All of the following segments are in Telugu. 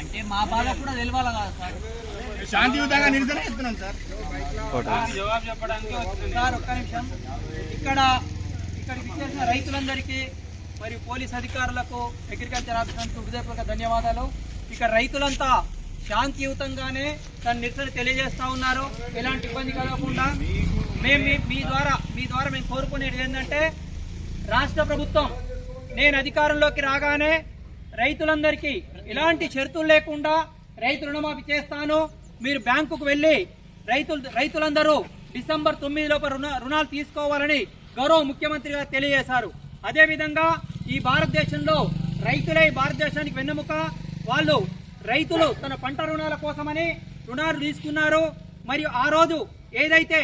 అంటే మా బాధ కూడా తెలియాలి కదా సార్. శాంతియుతంగా నిరసన చేస్తున్నాం సార్. జవాబు చెప్పడానికి సార్ ఒక్క నిమిషం. ఇక్కడ ఇక్కడికి చేసిన రైతులందరికీ మరియు పోలీస్ అధికారులకు అగ్రికల్చర్ ఆఫీసర్లకు హృదయపూర్వక ధన్యవాదాలు. ఇక్కడ రైతులంతా శాంతియుతంగానే తన నిరసన తెలియజేస్తా ఉన్నారు. ఎలాంటి ఇబ్బంది కలగకుండా మేము మీ- మీ ద్వారా మీ ద్వారా మేము కోరుకునేది ఏంటంటే రాష్ట్ర ప్రభుత్వం నేను అధికారంలోకి రాగానే రైతులందరికీ ఎలాంటి షరతులు లేకుండా రైతు రుణమాఫీ చేస్తాను. మీరు బ్యాంకుకు వెళ్ళి రైతులు రైతులందరూ డిసెంబర్ తొమ్మిది లోపల రుణ రుణాలు తీసుకోవాలని గౌరవ ముఖ్యమంత్రి గారు తెలియజేశారు. అదేవిధంగా ఈ భారతదేశంలో రైతులే భారతదేశానికి వెన్నెముక. వాళ్ళు రైతులు తన పంట రుణాల కోసమని రుణాలు తీసుకున్నారు. మరియు ఆ రోజు ఏదైతే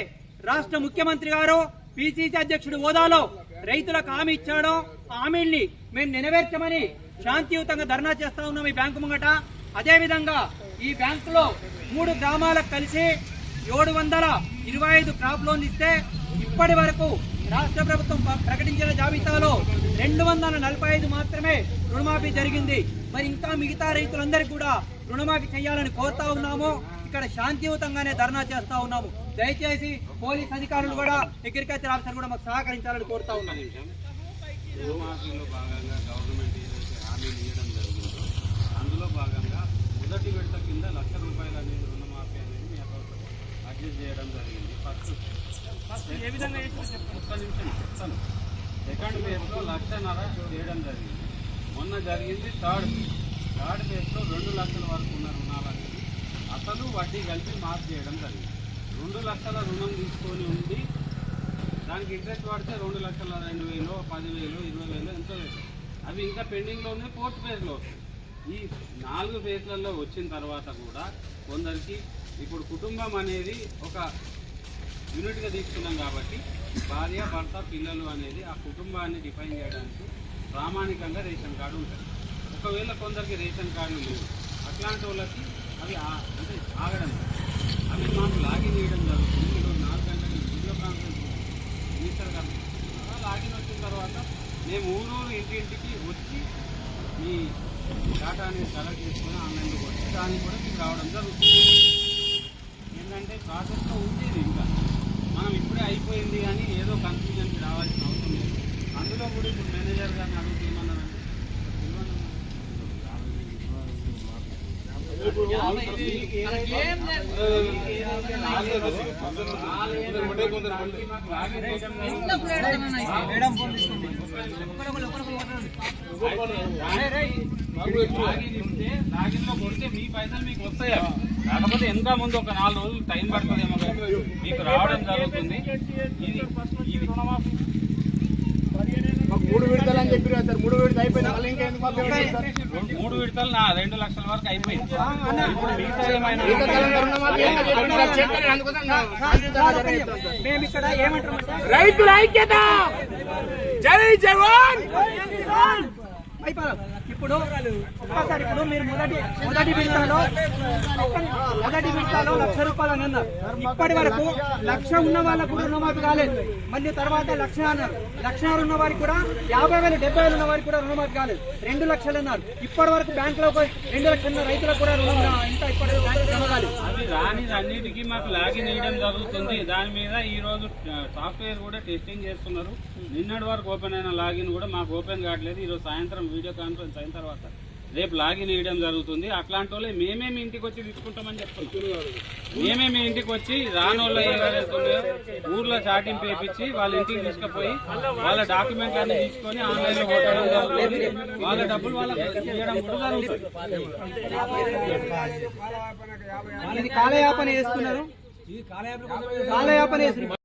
రాష్ట్ర ముఖ్యమంత్రి గారు పిసిసి అధ్యక్షుడు హోదాలో రైతులకు హామీ ఇచ్చాడో ఆ హామీల్ని మేము నెరవేర్చమని శాంతియుతంగా ధర్నా చేస్తా ఉన్నాం ఈ బ్యాంకు ముంగట. అదేవిధంగా ఈ బ్యాంకులో మూడు గ్రామాలకు కలిసి ఏడు వందల ఇరవై ఐదు క్రాప్ లోన్ ఇస్తే ఇప్పటి వరకు రాష్ట్ర ప్రభుత్వం ప్రకటించిన జాబితాలో రెండు వందల నలభై ఐదు మాత్రమే రుణమాఫీ జరిగింది. మరి ఇంకా మిగతా రైతులందరికీ కూడా రుణమాఫీ చేయాలని కోరుతా ఉన్నాము. ఇక్కడ శాంతియుతంగానే ధర్నా చేస్తా ఉన్నాము. దయచేసి పోలీస్ అధికారులు కూడా అగ్రికల్చర్ ఆఫీసర్ కూడా మాకు సహకరించాలని కోరుతా ఉన్నాము రుణమాఫీలో భాగంగా గవర్నమెంట్ ఏదైతే హామీలు ఇవ్వడం జరిగిందో అందులో భాగంగా మొదటి విడత కింద లక్ష రూపాయల అనేది రుణమాఫీ అనేది మీ అకౌంట్లో అడ్జస్ట్ చేయడం జరిగింది ఫస్ట్ ఫస్ట్ ఏ విధంగా ఒక్క నిమిషం చెప్తాను. సెకండ్ ఫేజ్లో లక్షన్నర చేయడం జరిగింది. మొన్న జరిగింది థర్డ్ థర్డ్ ఫేజ్లో రెండు లక్షల వరకు ఉన్న రుణాలని అసలు వడ్డీ కలిపి మార్పు చేయడం జరిగింది. రెండు లక్షల రుణం తీసుకొని ఉండి దానికి ఇంట్రెస్ట్ పడితే రెండు లక్షల రెండు వేలు పదివేలు ఇరవై వేలు ఎంతో అవి ఇంకా పెండింగ్లో ఉన్నాయి ఫోర్త్ ఫేజ్లో ఈ నాలుగు ఫేజ్లలో వచ్చిన తర్వాత కూడా కొందరికి ఇప్పుడు కుటుంబం అనేది ఒక యూనిట్గా తీసుకున్నాం కాబట్టి భార్య భర్త పిల్లలు అనేది ఆ కుటుంబాన్ని డిఫైన్ చేయడానికి ప్రామాణికంగా రేషన్ కార్డు ఉంటుంది. ఒకవేళ కొందరికి రేషన్ కార్డు లేవు అట్లాంటి వాళ్ళకి అవి అంటే ఆగడం అవి మాకు లాగిన్ చేయడం జరుగుతుంది. ఈరోజు నాలుగు గంటలకి వీడియో కాన్ఫరెన్స్ మినిస్టర్ గారు అలా లాగిన్ వచ్చిన తర్వాత మేము ఊరూరు ఇంటింటికి వచ్చి మీ డేటా అనేది కలెక్ట్ చేసుకొని ఆన్లైన్లో కొట్టి దానికి కూడా మీకు రావడం జరుగుతుంది. ఏంటంటే ప్రాసెస్లో ఉండేది ఇంకా. మనం ఇప్పుడే అయిపోయింది కానీ ఏదో కన్ఫ్యూజన్కి రావాల్సిన అవసరం లేదు అందులో కూడా ఇప్పుడు మేనేజర్ గారిని అడుగుతూ ఏమన్నారంటే ఏం లేదు. మేడం ఫోన్ తీసుకుంది ఒకరొకరు ఒకరొకరు లాగిన్లో కొడితే మీ పైసలు మీకు వస్తాయి. కాకపోతే ఎంత ముందు ఒక నాలుగు రోజులు టైం పడుతుందేమో మీకు రావడం జరుగుతుంది. ఇది ఇది మూడు విడతలు అని చెప్పారు కదా సార్. మూడు విడత మళ్ళీ ఇంకా మూడు విడతలు నా రెండు లక్షల వరకు అయిపోయింది. ఇప్పుడు మిగతా ఏమైనా రైతుల ఐక్యత! జై జవాన్! అయిపోయాం ఇప్పుడు ఒక్కసారి ఇప్పుడు మీరు మొదటి మొదటి విడతలో మొదటి విడతలో లక్ష రూపాయలు అని అన్నారు. ఇప్పటి వరకు లక్ష ఉన్న వాళ్ళకు కూడా రుణమాఫీ కాలేదు. మళ్ళీ తర్వాత లక్ష అన్నారు. లక్ష ఉన్న వారికి కూడా యాభై వేలు డెబ్బై వేలు ఉన్న వారికి కూడా రుణమాఫీ కాలేదు. రెండు లక్షలు అన్నారు. ఇప్పటి వరకు బ్యాంకులో రెండు లక్షల రైతులకు కూడా రుణం ఇంకా ఇప్పటి వరకు బ్యాంకు జమ కాలేదు రాని అన్నిటికీ మాకు లాగిన్ వేయడం జరుగుతుంది. దాని మీద ఈ రోజు సాఫ్ట్వేర్ కూడా టెస్టింగ్ చేస్తున్నారు. నిన్నటి వరకు ఓపెన్ అయిన లాగిన్ కూడా మాకు ఓపెన్ కావట్లేదు. ఈ రోజు సాయంత్రం వీడియో కాన్ఫరెన్స్ అయిన తర్వాత. రేపు లాగిన్ వేయడం జరుగుతుంది. అట్లాంటి వాళ్ళే మేమే మీ ఇంటికి వచ్చి తీసుకుంటామని చెప్తున్నాం. మేమే మీ ఇంటికి వచ్చి రానోళ్ళు వాళ్ళు ఊర్లో చాటింపు వేయించి వాళ్ళ ఇంటికి తీసుకుపోయి వాళ్ళ డాక్యుమెంట్ అన్ని తీసుకొని ఆన్లైన్లో కొట్టడం జరుగుతుంది. వాళ్ళ డబ్బులు వాళ్ళకి ఇవ్వడం కూడా జరుగుతుంది. కాలయాపన చేస్తున్నారు. కాలయాపన చేస్తున్నారు.